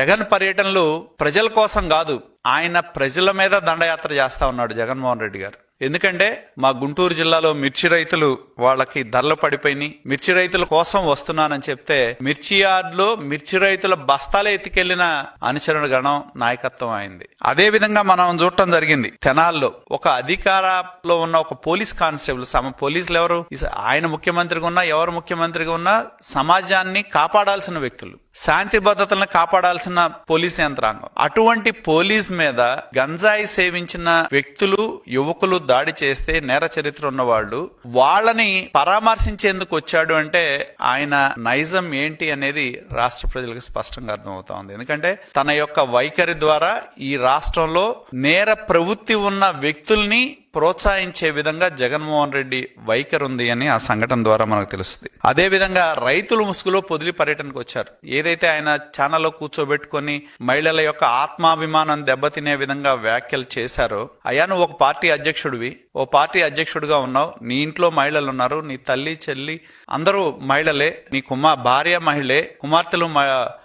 జగన్ పర్యటనలు ప్రజల కోసం కాదు ఆయన ప్రజల మీద దండయాత్ర చేస్తా ఉన్నాడు జగన్మోహన్ రెడ్డి గారు. ఎందుకంటే మా గుంటూరు జిల్లాలో మిర్చి రైతులు వాళ్ళకి ధరలు పడిపోయినాయి. మిర్చి రైతుల కోసం వస్తున్నానని చెప్తే మిర్చి యార్డ్లో మిర్చి రైతుల బస్తాలే ఎత్తుకెళ్ళిన అనుచరుడు గణం నాయకత్వం అయింది. అదే విధంగా మనం చూడటం జరిగింది. తెనాల్లో ఒక అధికారంలో ఉన్న ఒక పోలీస్ కానిస్టేబుల్ సమ పోలీసులు ఎవరు? ఆయన ముఖ్యమంత్రిగా ఉన్నా ఎవరు ముఖ్యమంత్రిగా ఉన్నా సమాజాన్ని కాపాడాల్సిన వ్యక్తులు. శాంతి భద్రతలను కాపాడాల్సిన పోలీస్ యంత్రాంగం. అటువంటి పోలీస్ మీద గంజాయి సేవించిన వ్యక్తులు యువకులు దాడి చేస్తే నేర చరిత్ర ఉన్నవాళ్ళు వాళ్ళని పరామర్శించేందుకు వచ్చాడు అంటే ఆయన నైజం ఏంటి అనేది రాష్ట్ర ప్రజలకు స్పష్టంగా అర్థమవుతోంది ఎందుకంటే తన యొక్క వైఖరి ద్వారా ఈ రాష్ట్రంలో నేర ప్రవృత్తి ఉన్న వ్యక్తుల్ని ప్రోత్సహించే విధంగా జగన్మోహన్ రెడ్డి వైఖరి ఉంది అని ఆ సంఘటన ద్వారా మనకు తెలుస్తుంది. అదే విధంగా రైతులు ముసుగులో పొదిలి పర్యటనకు వచ్చారు. ఏదైతే ఆయన ఛానల్లో కూర్చోబెట్టుకొని మహిళల యొక్క ఆత్మాభిమానం దెబ్బతినే విధంగా వ్యాఖ్యలు చేశారో అయ్యా నువ్వు ఒక పార్టీ అధ్యక్షుడివి. ఓ పార్టీ అధ్యక్షుడిగా ఉన్నావు నీ ఇంట్లో మహిళలు ఉన్నారు నీ తల్లి చెల్లి అందరూ మహిళలే నీ కుమార్ భార్య మహిళే కుమార్తెలు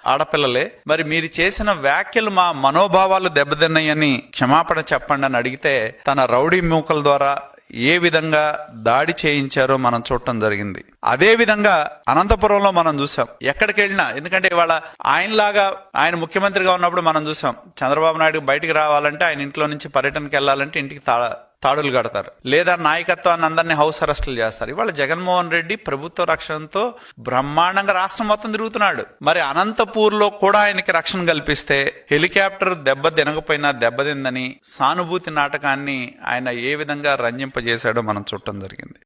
ఆడపిల్లలే. మరి మీరు చేసిన వ్యాఖ్యలు మా మనోభావాలు దెబ్బతిన్నాయని క్షమాపణ చెప్పండి అని అడిగితే తన రౌడీ మూకల ద్వారా ఏ విధంగా దాడి చేయించారో మనం చూడటం జరిగింది. అదే విధంగా అనంతపురంలో మనం చూసాం. ఎక్కడికి వెళ్ళినా ఎందుకంటే ఇవాళ ఆయనలాగా ఆయన ముఖ్యమంత్రిగా ఉన్నప్పుడు మనం చూసాం. చంద్రబాబు నాయుడు బయటికి రావాలంటే ఆయన ఇంట్లో నుంచి పర్యటనకి వెళ్ళాలంటే ఇంటికి తా తాడులు కడతారు. లేదా నాయకత్వాన్ని అందరినీ హౌస్ అరెస్టులు చేస్తారు. ఇవాళ జగన్మోహన్ రెడ్డి ప్రభుత్వ రక్షణతో బ్రహ్మాండంగా రాష్ట్రం మొత్తం తిరుగుతున్నాడు. మరి అనంతపూర్లో కూడా ఆయనకి రక్షణ కల్పిస్తే హెలికాప్టర్ దెబ్బ తినకపోయినా దెబ్బతిందని సానుభూతి నాటకాన్ని ఆయన ఏ విధంగా రంజింపజేశాడో మనం చూడటం జరిగింది.